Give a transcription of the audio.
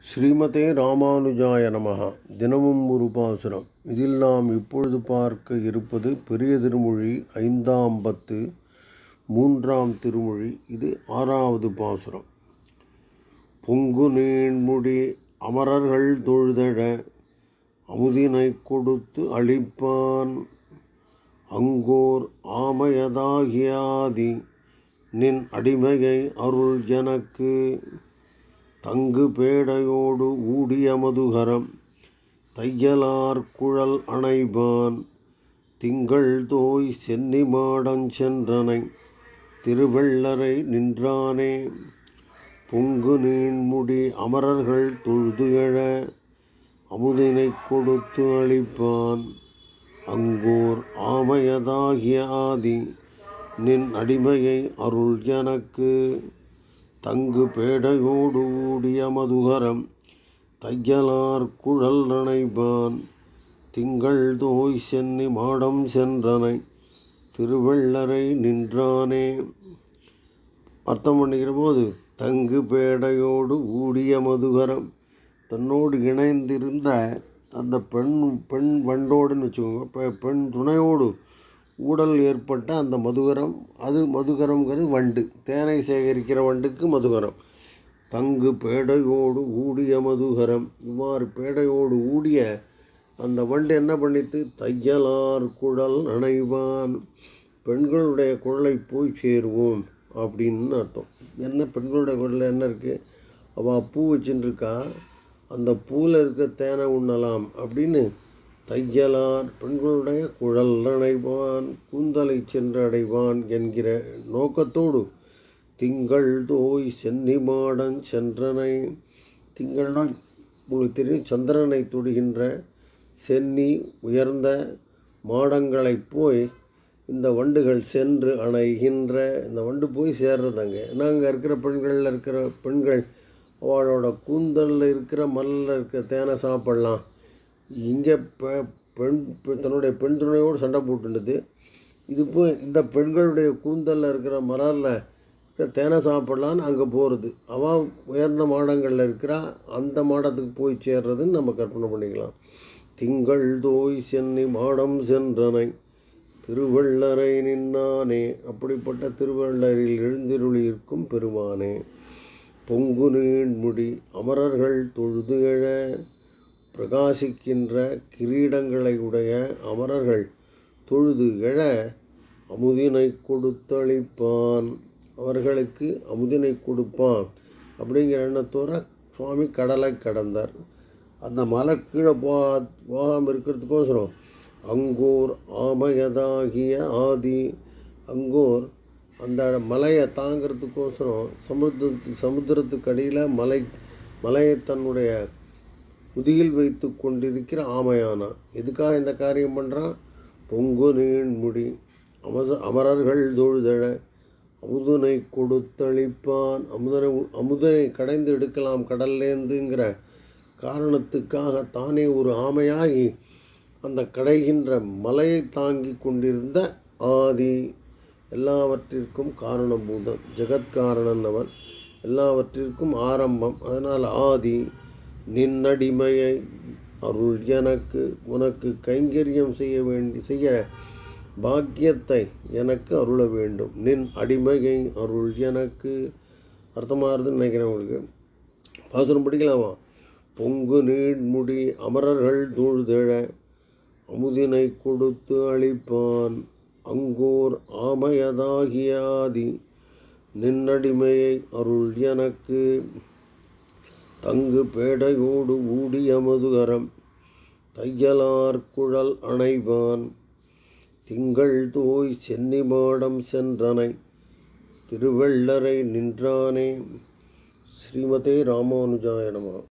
ஸ்ரீமதே ராமானுஜாய நமஹ. தினமும் ஒரு பாசுரம். இதில் நாம் இப்பொழுது பார்க்க இருப்பது பெரிய திருமொழி ஐந்தாம் பத்து மூன்றாம் திருமொழி. இது ஆறாவது பாசுரம். பொங்கு நீண்முடி அமரர்கள் தொழுதழ அமுதினை கொடுத்து அளிப்பான் அங்கோர் ஆமையதாகியாதி நின் அடிமையை அருள் எனக்கு தங்கு பேடையோடு ஊடிய மதுகரம் தையலார் குழல் அணைபான் திங்கள் தோய் சென்னி மாடஞ்சென்றனை சென்றனை திருவெள்ளரை நின்றானே பொங்கு நீண்முடி அமரர்கள் தொழுது எழ அமுதினை கொடுத்து அளிப்பான். அங்கோர் ஆமையதாகிய ஆதி நின் அடிமையை அருள் எனக்கு. தங்கு பேடையோடு ஊடிய மதுகரம் தையலார் குழல் நனைபான் திங்கள் தோய் சென்னி மாடம் சென்றனை திருவள்ளரை நின்றானே. அர்த்தம் பண்ணிக்கிற போது தங்கு பேடையோடு ஊடிய மதுகரம் தன்னோடு இணைந்திருந்த அந்த பெண் பெண் வண்டோடுன்னு வச்சுக்கோங்க பெண் துணையோடு ஊடல் ஏற்பட்ட அந்த மதுகரம் அது மதுகரம்ங்கிறது வண்டு. தேனை சேகரிக்கிற வண்டுக்கு மதுகரம். தங்கு பேடையோடு ஊடிய மதுகரம். இவ்வாறு பேடையோடு ஊடிய அந்த வண்டு என்ன பண்ணித்து? தையலார் குழல் நனைவான். பெண்களுடைய குழலை போய் சேருவோம் அப்படின்னு அர்த்தம். என்ன பெண்களுடைய குழலில் என்ன இருக்குது அவள் பூ வச்சுட்டுருக்கா அந்த பூவில் இருக்க தேனை உண்ணலாம் அப்படின்னு தையலார் பெண்களுடைய குழல் அடைவான் கூந்தலை சென்று அடைவான் என்கிற நோக்கத்தோடு திங்கள் தோய் சென்னி மாடன் சென்றனை திங்கள்னா உங்களுக்கு தெரியும் சந்திரனை தொடுகின்ற சென்னி உயர்ந்த மாடங்களைப் போய் இந்த வண்டுகள் சென்று அணைகின்ற இந்த வண்டு போய் சேர்றதாங்க. ஏன்னா அங்கே இருக்கிற பெண்களில் இருக்கிற பெண்கள் அவளோட கூந்தலில் இருக்கிற மல்லில் இருக்கிற தேனை சாப்பிட்லாம். இங்கே பெ பெண் தன்னுடைய பெண் துணையோடு சண்டை போட்டுடுது இது போய் இந்த பெண்களுடைய கூந்தலில் இருக்கிற மலரில் தேனை சாப்பிட்லான்னு அங்கே போகிறது அவள் உயர்ந்த மாடங்களில் இருக்கிறா அந்த மாடத்துக்கு போய் சேர்றதுன்னு நம்ம கற்பனை பண்ணிக்கலாம். திங்கள் தோய் சென்னை மாடம் சென்றனை திருவள்ளரை நின்னானே அப்படிப்பட்ட திருவள்ளரில் எழுந்திருளி இருக்கும் பெருமானே. பொங்கு நீண்முடி அமரர்கள் தொழுது எழ பிரகாசிக்கின்ற கிரீடங்களை உடைய அமரர்கள் தொழுது எழ அமுதினை கொடுத்தளிப்பான். அவர்களுக்கு அமுதினை கொடுப்பான் அப்படிங்கிற எண்ணத்தோட சுவாமி கடலை கடந்தார். அந்த மலை கீழே போ போகாமல் இருக்கிறதுக்கோசரம் அங்கூர் ஆமையதாகிய ஆதி அங்கூர் அந்த மலையை தாங்கிறதுக்கோசரம் சமுத்திரத்து சமுத்திரத்துக்கு அடியில் மலை மலையை தன்னுடைய முதுகில் வைத்து கொண்டிருக்கிற ஆமையானான் எதுக்காக இந்த காரியம் பண்ணுறான் பொங்கு நீண்முடி அமச அமரர்கள் தொழுதழ. அமுதனை கொடுத்தளிப்பான். அமுதனை அமுதனை கடைந்து எடுக்கலாம் கடல்லேருந்துங்கிற காரணத்துக்காக தானே ஒரு ஆமையாகி அந்த கடைகின்ற மலையை தாங்கி கொண்டிருந்த ஆதி. எல்லாவற்றிற்கும் காரணபூதம் ஜெகத்காரணன் அவன். எல்லாவற்றிற்கும் ஆரம்பம். அதனால் ஆதி. நின்னடிமையை அருள் எனக்கு உனக்கு கைங்கரியம் செய்ய வேண்டி செய்ய பாக்கியத்தை எனக்கு அருள வேண்டும். நின் அடிமையை அருள் எனக்கு. அர்த்தமாகுதுன்னு நினைக்கிறேன் உங்களுக்கு. பாசுரம் படிக்கலாமா? பொங்கு நீண்முடி அமரர்கள் தூழ்தெழ அமுதினை கொடுத்து அளிப்பான் அங்கோர் ஆமையதாகியாதி நின்னடிமையை அருள் எனக்கு. தங்கு பேடையோடு ஊடி மதுகரம் தையலார் குழல் அணைவான். திங்கள் தோய் சென்னி மாடம் சென்றனை. திருவள்ளரை நின்றானே. ஸ்ரீமதே ராமானுஜாய நமः.